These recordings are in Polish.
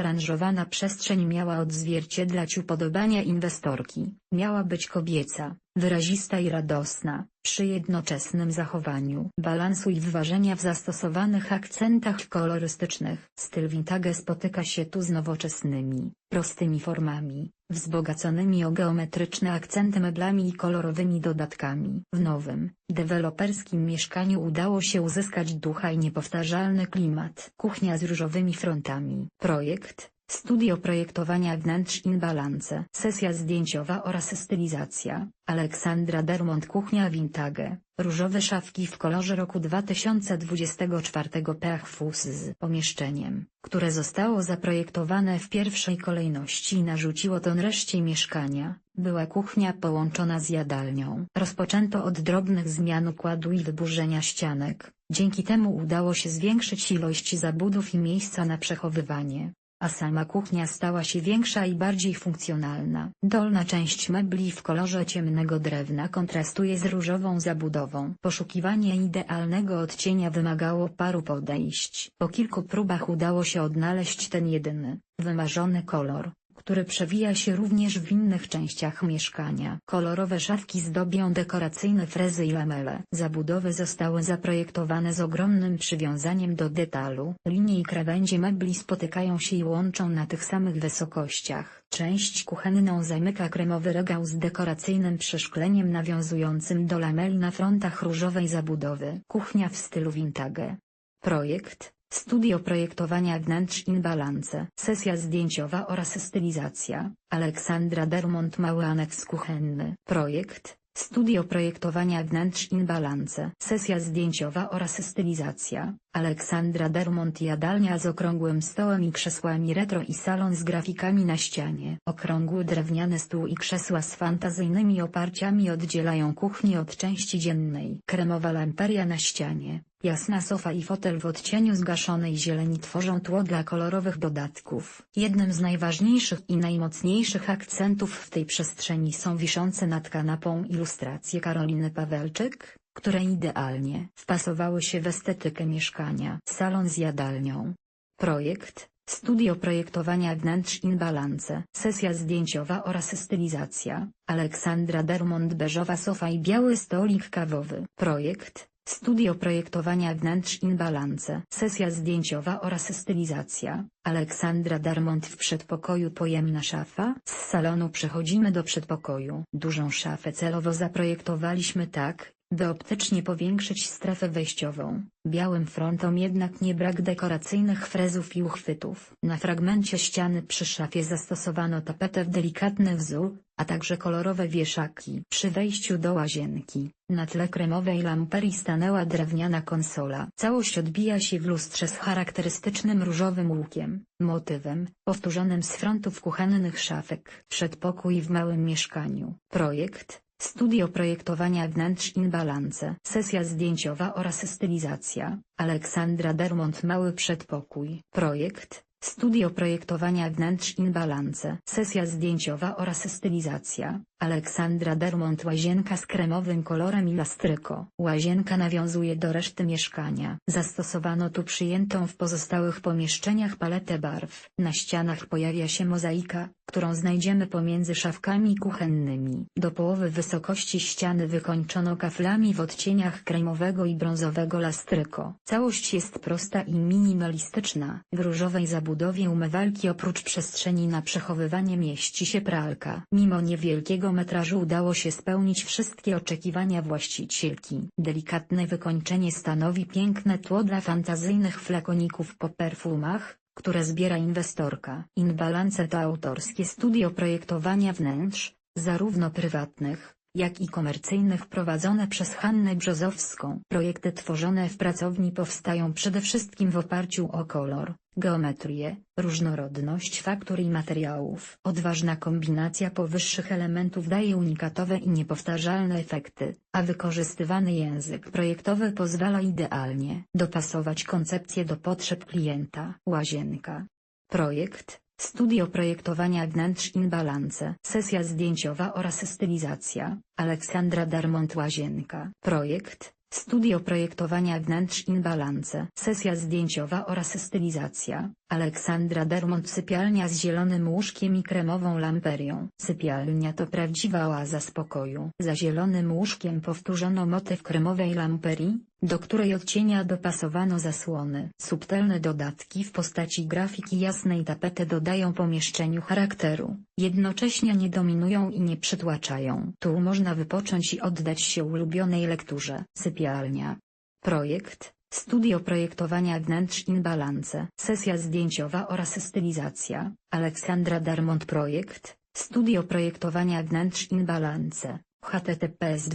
Aranżowana przestrzeń miała odzwierciedlać upodobania inwestorki, miała być kobieca, wyrazista i radosna, przy jednoczesnym zachowaniu balansu i wyważenia w zastosowanych akcentach kolorystycznych. Styl vintage spotyka się tu z nowoczesnymi, prostymi formami, wzbogaconymi o geometryczne akcenty meblami i kolorowymi dodatkami. W nowym, deweloperskim mieszkaniu udało się uzyskać ducha i niepowtarzalny klimat. Kuchnia z różowymi frontami. Projekt, Studio projektowania wnętrz in balance. Sesja zdjęciowa oraz stylizacja. Aleksandra Dermont Kuchnia Vintage. Różowe szafki w kolorze roku 2024 pH fus z pomieszczeniem, które zostało zaprojektowane w pierwszej kolejności i narzuciło ton reszcie mieszkania, była kuchnia połączona z jadalnią. Rozpoczęto od drobnych zmian układu i wyburzenia ścianek, dzięki temu udało się zwiększyć ilość zabudów i miejsca na przechowywanie a sama kuchnia stała się większa i bardziej funkcjonalna. Dolna część mebli w kolorze ciemnego drewna kontrastuje z różową zabudową. Poszukiwanie idealnego odcienia wymagało paru podejść. Po kilku próbach udało się odnaleźć ten jedyny, wymarzony kolor który przewija się również w innych częściach mieszkania. Kolorowe szafki zdobią dekoracyjne frezy i lamele. Zabudowy zostały zaprojektowane z ogromnym przywiązaniem do detalu. Linie i krawędzie mebli spotykają się i łączą na tych samych wysokościach. Część kuchenną zamyka kremowy regał z dekoracyjnym przeszkleniem nawiązującym do lameli na frontach różowej zabudowy. Kuchnia w stylu vintage. Projekt, Studio projektowania wnętrz in balance. Sesja zdjęciowa oraz stylizacja. Aleksandra Dermont Mały aneks kuchenny. Projekt. Studio projektowania wnętrz in balance. Sesja zdjęciowa oraz stylizacja. Aleksandra Dermont jadalnia z okrągłym stołem i krzesłami retro i salon z grafikami na ścianie. Okrągły drewniany stół i krzesła z fantazyjnymi oparciami oddzielają kuchnię od części dziennej. Kremowa lamperia na ścianie. Jasna sofa i fotel w odcieniu zgaszonej zieleni tworzą tło dla kolorowych dodatków. Jednym z najważniejszych i najmocniejszych akcentów w tej przestrzeni są wiszące nad kanapą ilustracje Karoliny Pawelczyk, które idealnie wpasowały się w estetykę mieszkania. Salon z jadalnią. Projekt, Studio projektowania wnętrz in balance. Sesja zdjęciowa oraz stylizacja. Aleksandra Dermont beżowa sofa i biały stolik kawowy. Projekt, Studio projektowania wnętrz in balance. Sesja zdjęciowa oraz stylizacja. Aleksandra Darmont w przedpokoju pojemna szafa. Z salonu przechodzimy do przedpokoju. Dużą szafę celowo zaprojektowaliśmy tak, by optycznie powiększyć strefę wejściową. Białym frontom jednak nie brak dekoracyjnych frezów i uchwytów. Na fragmencie ściany przy szafie zastosowano tapetę w delikatny wzór, a także kolorowe wieszaki. Przy wejściu do łazienki, na tle kremowej lamperii stanęła drewniana konsola. Całość odbija się w lustrze z charakterystycznym różowym łukiem, motywem, powtórzonym z frontów kuchennych szafek. Przedpokój w małym mieszkaniu. Projekt, Studio projektowania wnętrz in balance. Sesja zdjęciowa oraz stylizacja. Aleksandra Dermont Mały przedpokój. Projekt, Studio projektowania wnętrz in balance. Sesja zdjęciowa oraz stylizacja. Aleksandra Dermont Łazienka z kremowym kolorem i lastryko. Łazienka nawiązuje do reszty mieszkania. Zastosowano tu przyjętą w pozostałych pomieszczeniach paletę barw. Na ścianach pojawia się mozaika, którą znajdziemy pomiędzy szafkami kuchennymi. Do połowy wysokości ściany wykończono kaflami w odcieniach kremowego i brązowego lastryko. Całość jest prosta i minimalistyczna. W różowej zabudowie umywalki oprócz przestrzeni na przechowywanie mieści się pralka. Mimo niewielkiego metrażu udało się spełnić wszystkie oczekiwania właścicielki. Delikatne wykończenie stanowi piękne tło dla fantazyjnych flakoników po perfumach, które zbiera inwestorka. Inbalance to autorskie studio projektowania wnętrz, zarówno prywatnych, jak i komercyjnych prowadzone przez Hannę Brzozowską. Projekty tworzone w pracowni powstają przede wszystkim w oparciu o kolor, geometrię, różnorodność faktur i materiałów. Odważna kombinacja powyższych elementów daje unikatowe i niepowtarzalne efekty, a wykorzystywany język projektowy pozwala idealnie dopasować koncepcję do potrzeb klienta. Łazienka. Projekt, Studio projektowania wnętrz in balance. Sesja zdjęciowa oraz stylizacja. Aleksandra Darmont Łazienka. Projekt. Studio projektowania wnętrz in balance. Sesja zdjęciowa oraz stylizacja. Aleksandra Dermont Sypialnia z zielonym łóżkiem i kremową lamperią. Sypialnia to prawdziwa oaza spokoju. Za zielonym łóżkiem powtórzono motyw kremowej lamperii, do której odcienia dopasowano zasłony. Subtelne dodatki w postaci grafiki jasnej tapety dodają pomieszczeniu charakteru, jednocześnie nie dominują i nie przytłaczają. Tu można wypocząć i oddać się ulubionej lekturze. Sypialnia. Projekt Studio projektowania wnętrz Inbalance. Sesja zdjęciowa oraz stylizacja. Aleksandra Darmont Projekt. Studio projektowania wnętrz Inbalance. https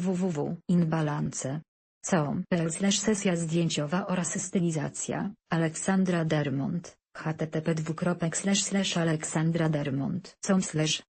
www Inbalance. Co.pl sesja zdjęciowa oraz stylizacja. Aleksandra Dermont. http Aleksandra Dermont. Com